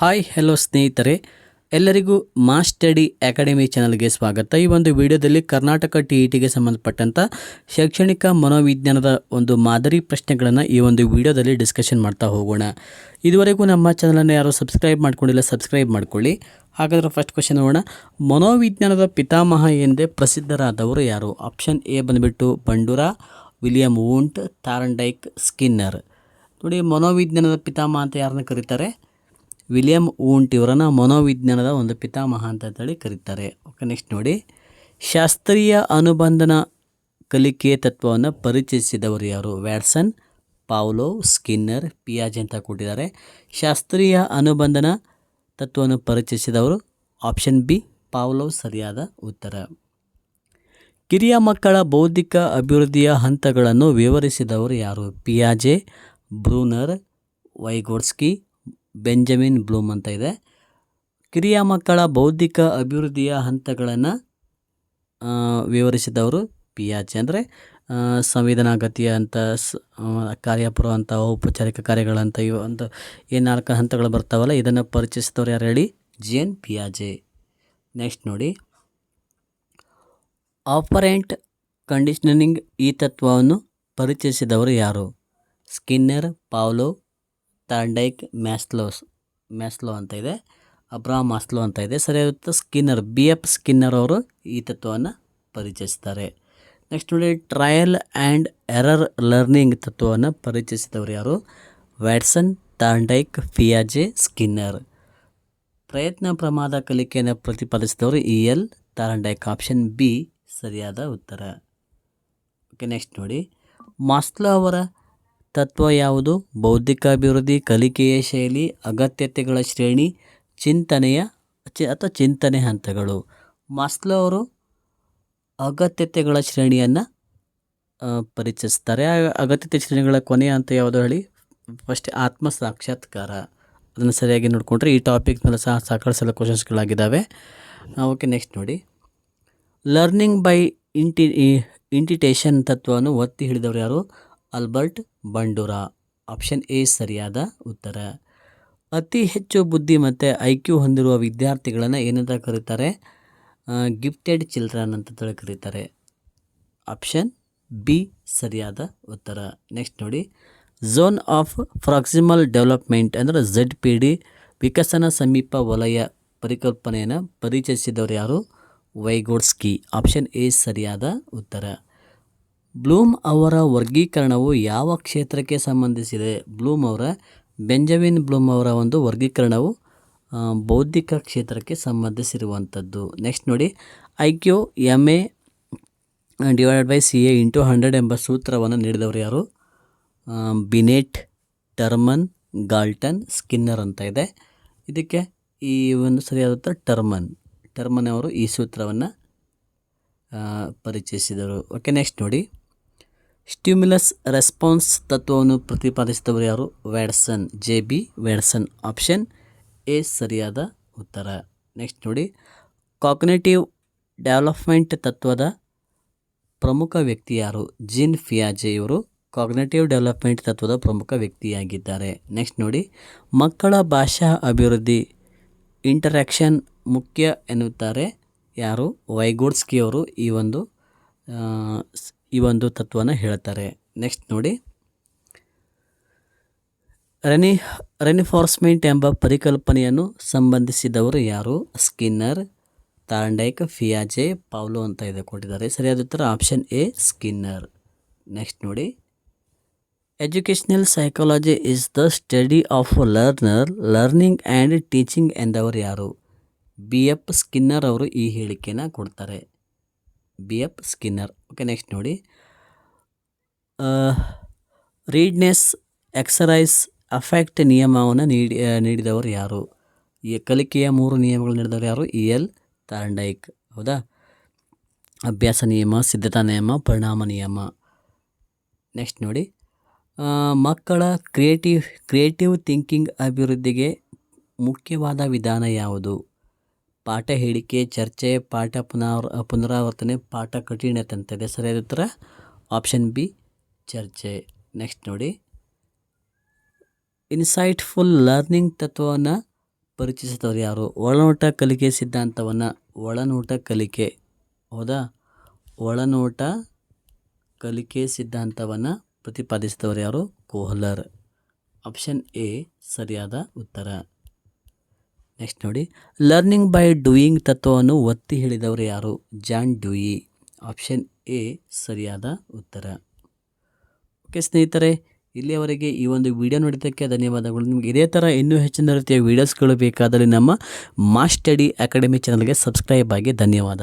Hi, hello ಸ್ನೇಹಿತರೆ. ಎಲ್ಲರಿಗೂ ಮಾ ಸ್ಟಡಿ ಅಕಾಡೆಮಿ ಚಾನಲ್ಗೆ ಸ್ವಾಗತ. ಈ ಒಂದು ವಿಡಿಯೋದಲ್ಲಿ ಕರ್ನಾಟಕ ಟಿ ಇ ಟಿಗೆ ಸಂಬಂಧಪಟ್ಟಂಥ ಶೈಕ್ಷಣಿಕ ಮನೋವಿಜ್ಞಾನದ ಒಂದು ಮಾದರಿ ಪ್ರಶ್ನೆಗಳನ್ನು ಈ ಒಂದು ವಿಡಿಯೋದಲ್ಲಿ ಡಿಸ್ಕಷನ್ ಮಾಡ್ತಾ ಹೋಗೋಣ. ಇದುವರೆಗೂ ನಮ್ಮ ಚಾನಲನ್ನು ಯಾರು ಸಬ್ಸ್ಕ್ರೈಬ್ ಮಾಡ್ಕೊಂಡಿಲ್ಲ ಸಬ್ಸ್ಕ್ರೈಬ್ ಮಾಡ್ಕೊಳ್ಳಿ. ಹಾಗಾದರೆ ಫಸ್ಟ್ ಕ್ವಶನ್ ನೋಡೋಣ. ಮನೋವಿಜ್ಞಾನದ ಪಿತಾಮಹ ಎಂದೇ ಪ್ರಸಿದ್ಧರಾದವರು ಯಾರು? ಆಪ್ಷನ್ ಎ ಬಂದುಬಿಟ್ಟು Bandura, William Wundt, Thorndike Skinner. ನೋಡಿ, ಮನೋವಿಜ್ಞಾನದ ಪಿತಾಮಹ ಅಂತ ಯಾರನ್ನ ಕರೀತಾರೆ? ವಿಲಿಯಂ ಊಂಟ್ ಇವರನ್ನು ಮನೋವಿಜ್ಞಾನದ ಒಂದು ಪಿತಾಮಹ ಅಂತ ಹೇಳಿ ಕರೀತಾರೆ. ಓಕೆ ನೆಕ್ಸ್ಟ್ ನೋಡಿ. ಶಾಸ್ತ್ರೀಯ ಅನುಬಂಧನ ಕಲಿಕೆ ತತ್ವವನ್ನು ಪರಿಚಯಿಸಿದವರು ಯಾರು? ವ್ಯಾಟ್ಸನ್, ಪಾವ್ಲೋ, ಸ್ಕಿನ್ನರ್, ಪಿಯಾಜ್ ಅಂತ ಕೊಟ್ಟಿದ್ದಾರೆ. ಶಾಸ್ತ್ರೀಯ ಅನುಬಂಧನ ತತ್ವವನ್ನು ಪರಿಚಯಿಸಿದವರು ಆಪ್ಷನ್ ಬಿ, ಪಾವ್ಲೋ ಸರಿಯಾದ ಉತ್ತರ. ಕಿರಿಯ ಮಕ್ಕಳ ಬೌದ್ಧಿಕ ಅಭಿವೃದ್ಧಿಯ ಹಂತಗಳನ್ನು ವಿವರಿಸಿದವರು ಯಾರು? ಪಿಯಾಜೆ, ಬ್ರೂನರ್, ವೈಗೋಡ್ಸ್ಕಿ ಬೆಂಜಮಿನ್ ಬ್ಲೂಮ್ ಅಂತ ಇದೆ. ಕಿರಿಯ ಮಕ್ಕಳ ಬೌದ್ಧಿಕ ಅಭಿವೃದ್ಧಿಯ ಹಂತಗಳನ್ನು ವಿವರಿಸಿದವರು ಪಿಯಾಜೆ ಅಂದರೆ ಸಂವೇದನಾಗತಿಯ ಅಂತ ಕಾರ್ಯಪುರ ಅಂತ, ಔಪಚಾರಿಕ ಕಾರ್ಯಗಳಂತ ಇವು ಅಂತ ಏನು ನಾಲ್ಕು ಹಂತಗಳು ಬರ್ತಾವಲ್ಲ, ಇದನ್ನು ಪರಿಚಯಿಸಿದವರು ಯಾರು ಹೇಳಿ? ಜೇನ್ ಪಿಯಾಜೆ ನೆಕ್ಸ್ಟ್ ನೋಡಿ. ಆಪರೆಂಟ್ ಕಂಡೀಷನಿಂಗ್ ಈ ತತ್ವವನ್ನು ಪರಿಚಯಿಸಿದವರು ಯಾರು? ಸ್ಕಿನ್ನರ್, ಪಾವ್ಲೋ ತಾಂಡೈಕ್ ಮ್ಯಾಸ್ಲೋಸ್ ಮ್ಯಾಸ್ಲೋ ಅಂತ ಇದೆ ಅಬ್ರಾ ಮಾಸ್ಲೋ ಅಂತ ಇದೆ. ಸರಿಯಾದ ಸ್ಕಿನ್ನರ್, ಬಿ ಎಫ್ ಸ್ಕಿನ್ನರ್ ಅವರು ಈ ತತ್ವವನ್ನು ಪರಿಚಯಿಸ್ತಾರೆ. ನೆಕ್ಸ್ಟ್ ನೋಡಿ, ಟ್ರಯಲ್ ಆ್ಯಂಡ್ ಎರರ್ ಲರ್ನಿಂಗ್ ತತ್ವವನ್ನು ಪರಿಚಯಿಸಿದವರು ಯಾರು? ವ್ಯಾಟ್ಸನ್ ತಾಂಡೈಕ್ ಫಿಯಾಜೆ, ಸ್ಕಿನ್ನರ್. ಪ್ರಯತ್ನ ಪ್ರಮಾದ ಕಲಿಕೆಯನ್ನು ಪ್ರತಿಪಾದಿಸಿದವರು E L Thorndike option B, ಸರಿಯಾದ ಉತ್ತರ. ಓಕೆ, ನೆಕ್ಸ್ಟ್ ನೋಡಿ. ಮಾಸ್ಲೋ ಅವರ ತತ್ವ ಯಾವುದು? ಬೌದ್ಧಿಕ ಅಭಿವೃದ್ಧಿ ಕಲಿಕೆಯ ಶೈಲಿ, ಅಗತ್ಯತೆಗಳ ಶ್ರೇಣಿ, ಚಿಂತನೆಯ ಚಿ ಅಥವಾ ಚಿಂತನೆ ಹಂತಗಳು. ಮಾಸ್ಲೋ ಅವರು ಅಗತ್ಯತೆಗಳ ಶ್ರೇಣಿಯನ್ನು ಪರಿಚಯಿಸ್ತಾರೆ. ಅಗತ್ಯತೆ ಶ್ರೇಣಿಗಳ ಕೊನೆಯ ಹಂತ ಯಾವುದು ಹೇಳಿ? ಫಸ್ಟ್ ಆತ್ಮ ಸಾಕ್ಷಾತ್ಕಾರ. ಅದನ್ನು ಸರಿಯಾಗಿ ನೋಡಿಕೊಂಡ್ರೆ ಈ ಟಾಪಿಕ್ ಮೇಲೆ ಸಹ ಸಾಕಷ್ಟು ಸಲ ಕ್ವಶನ್ಸ್ಗಳಾಗಿದ್ದಾವೆ ಓಕೆ ನೆಕ್ಸ್ಟ್ ನೋಡಿ. ಲರ್ನಿಂಗ್ ಬೈ ಇಂಟಿ ಇಂಟಿಟೇಷನ್ ತತ್ವವನ್ನು ಒತ್ತಿ ಹಿಡಿದವರು ಯಾರು? Albert Bandura. ಆಪ್ಷನ್ ಎ ಸರಿಯಾದ ಉತ್ತರ. ಅತಿ ಹೆಚ್ಚು ಬುದ್ಧಿ ಮತ್ತು ಐ ಕ್ಯೂ ಹೊಂದಿರುವ ವಿದ್ಯಾರ್ಥಿಗಳನ್ನು ಏನಂತ ಕರೀತಾರೆ? ಗಿಫ್ಟೆಡ್ ಚಿಲ್ಡ್ರನ್ ಅಂತ ಕರೀತಾರೆ. ಆಪ್ಷನ್ ಬಿ ಸರಿಯಾದ ಉತ್ತರ. ನೆಕ್ಸ್ಟ್ ನೋಡಿ. ಝೋನ್ ಆಫ್ ಪ್ರಾಕ್ಸಿಮಲ್ ಡೆವಲಪ್ಮೆಂಟ್ ಅಂದರೆ ಝಡ್ ಪಿ ಡಿ ವಿಕಸನ ಸಮೀಪ ವಲಯ ಪರಿಕಲ್ಪನೆಯನ್ನು ಪರಿಚಯಿಸಿದವರು ಯಾರು? ವೈಗೋಡ್ಸ್ಕಿ. ಆಪ್ಷನ್ ಎ ಸರಿಯಾದ ಉತ್ತರ. ಬ್ಲೂಮ್ ಅವರ ವರ್ಗೀಕರಣವು ಯಾವ ಕ್ಷೇತ್ರಕ್ಕೆ ಸಂಬಂಧಿಸಿದೆ? ಬ್ಲೂಮ್ ಅವರ, ಬೆಂಜಮಿನ್ ಬ್ಲೂಮ್ ಅವರ ಒಂದು ವರ್ಗೀಕರಣವು ಬೌದ್ಧಿಕ ಕ್ಷೇತ್ರಕ್ಕೆ ಸಂಬಂಧಿಸಿರುವಂಥದ್ದು. ನೆಕ್ಸ್ಟ್ ನೋಡಿ I Q M A divided by C A into hundred ಎಂಬ ಸೂತ್ರವನ್ನು ನೀಡಿದವರು ಯಾರು? ಬಿನೆಟ್, ಟರ್ಮನ್, ಗಾಲ್ಟನ್, ಸ್ಕಿನ್ನರ್ ಅಂತ ಇದೆ. ಇದಕ್ಕೆ ಈ ಒಂದು ಸರಿಯಾದ ಟರ್ಮನ್. ಟರ್ಮನ್ ಅವರು ಈ ಸೂತ್ರವನ್ನು ಪರಿಚಯಿಸಿದರು. ಓಕೆ, ನೆಕ್ಸ್ಟ್ ನೋಡಿ. ಸ್ಟ್ಯೂಮಿಲಸ್ ರೆಸ್ಪಾನ್ಸ್ ತತ್ವವನ್ನು ಪ್ರತಿಪಾದಿಸಿದವರು ಯಾರು? Watson J B Watson option A ಸರಿಯಾದ ಉತ್ತರ. ನೆಕ್ಸ್ಟ್ ನೋಡಿ. ಕಾಗ್ನೇಟಿವ್ ಡೆವಲಪ್ಮೆಂಟ್ ತತ್ವದ ಪ್ರಮುಖ ವ್ಯಕ್ತಿ ಯಾರು? ಜಿನ್ ಫಿಯಾಜೆ ಇವರು ಕಾಗ್ನೇಟಿವ್ ಡೆವಲಪ್ಮೆಂಟ್ ತತ್ವದ ಪ್ರಮುಖ ವ್ಯಕ್ತಿಯಾಗಿದ್ದಾರೆ. ನೆಕ್ಸ್ಟ್ ನೋಡಿ. ಮಕ್ಕಳ ಭಾಷಾ ಅಭಿವೃದ್ಧಿ ಇಂಟರ್ಯಾಕ್ಷನ್ ಮುಖ್ಯ ಎನ್ನುತ್ತಾರೆ ಯಾರು? ವೈಗೋಡ್ಸ್ಕಿ ಅವರು ಈ ಒಂದು ಈ ಒಂದು ತತ್ವನ ಹೇಳ್ತಾರೆ. ನೆಕ್ಸ್ಟ್ ನೋಡಿ. ರೆನಿ ರೆನಿಫೋರ್ಸ್ಮೆಂಟ್ ಎಂಬ ಪರಿಕಲ್ಪನೆಯನ್ನು ಸಂಬಂಧಿಸಿದವರು ಯಾರು? ಸ್ಕಿನ್ನರ್ ತಾಂಡೈಕ್ ಫಿಯಾಜೆ ಪಾವ್ಲೋ ಅಂತ ಇದೆ ಕೊಟ್ಟಿದ್ದಾರೆ. ಸರಿಯಾದ ಉತ್ತರ ಆಪ್ಷನ್ ಎ ಸ್ಕಿನ್ನರ್ ನೆಕ್ಸ್ಟ್ ನೋಡಿ. Educational psychology is the study of learner learning and teaching ಎಂದವರು ಯಾರು? ಬಿ ಎಫ್ ಸ್ಕಿನ್ನರ್ ಅವರು ಈ ಹೇಳಿಕೆನ ಕೊಡ್ತಾರೆ. B F Skinner. Okay next ನೋಡಿ. ರೀಡ್ನೆಸ್ ಎಕ್ಸರೈಸ್ ಅಫೆಕ್ಟ್ ನಿಯಮವನ್ನು ನೀಡಿ ನೀಡಿದವರು ಯಾರು? ಈ ಕಲಿಕೆಯ ಮೂರು ನಿಯಮಗಳು ನೀಡಿದವರು ಯಾರು? ಇ ಎಲ್ ತಾಂಡೈಕ್ ಹೌದಾ? ಅಭ್ಯಾಸ ನಿಯಮ, ಸಿದ್ಧತಾ ನಿಯಮ, ಪರಿಣಾಮ ನಿಯಮ. ನೆಕ್ಸ್ಟ್ ನೋಡಿ. ಮಕ್ಕಳ ಕ್ರಿಯೇಟಿವ್ ಕ್ರಿಯೇಟಿವ್ ಥಿಂಕಿಂಗ್ ಅಭಿವೃದ್ಧಿಗೆ ಮುಖ್ಯವಾದ ವಿಧಾನ ಯಾವುದು? ಪಾಠ ಹೇಳಿಕೆ, ಚರ್ಚೆ, ಪಾಠ ಪುನರ್, ಪುನರಾವರ್ತನೆ, ಪಾಠ ಕಠಿಣತೆ ಅಂತ ಇದೆ ಸರಿಯಾದ ಉತ್ತರ? ಆಪ್ಷನ್ ಬಿ ಚರ್ಚೆ. ನೆಕ್ಸ್ಟ್ ನೋಡಿ. ಇನ್ಸೈಟ್ಫುಲ್ ಲರ್ನಿಂಗ್ ತತ್ವವನ್ನು ಪರಿಚಯಿಸಿದವರು ಯಾರು? ಒಳನೋಟ ಕಲಿಕೆ ಸಿದ್ಧಾಂತವನ್ನು ಒಳನೋಟ ಕಲಿಕೆ. ಹೌದಾ? ಒಳನೋಟ ಕಲಿಕೆ ಸಿದ್ಧಾಂತವನ್ನು ಪ್ರತಿಪಾದಿಸಿದವರು ಯಾರು? ಕೋಹ್ಲರ್. ಆಪ್ಷನ್ ಎ ಸರಿಯಾದ ಉತ್ತರ. ನೆಕ್ಸ್ಟ್ ನೋಡಿ. ಲರ್ನಿಂಗ್ ಬೈ ಡೂಯಿಂಗ್ ತತ್ವವನ್ನು ಒತ್ತಿ ಹೇಳಿದವರು ಯಾರು? ಜಾನ್ ಡೂಯಿ ಆಪ್ಷನ್ ಎ, ಸರಿಯಾದ ಉತ್ತರ. ಓಕೆ ಸ್ನೇಹಿತರೆ, ಇಲ್ಲಿಯವರೆಗೆ ಈ ಒಂದು ವಿಡಿಯೋ ನೋಡಿದ್ದಕ್ಕೆ ಧನ್ಯವಾದಗಳು. ನಿಮಗೆ ಇದೇ ಥರ ಇನ್ನೂ ಹೆಚ್ಚಿನ ರೀತಿಯ ವೀಡಿಯೋಸ್ಗಳು ಬೇಕಾದರೆ ನಮ್ಮ ಮಾಸ್ಟಡಿ ಸ್ಟಡಿ ಅಕಾಡೆಮಿ ಚಾನಲ್ಗೆ ಸಬ್ಸ್ಕ್ರೈಬ್ ಆಗಿ ಧನ್ಯವಾದ.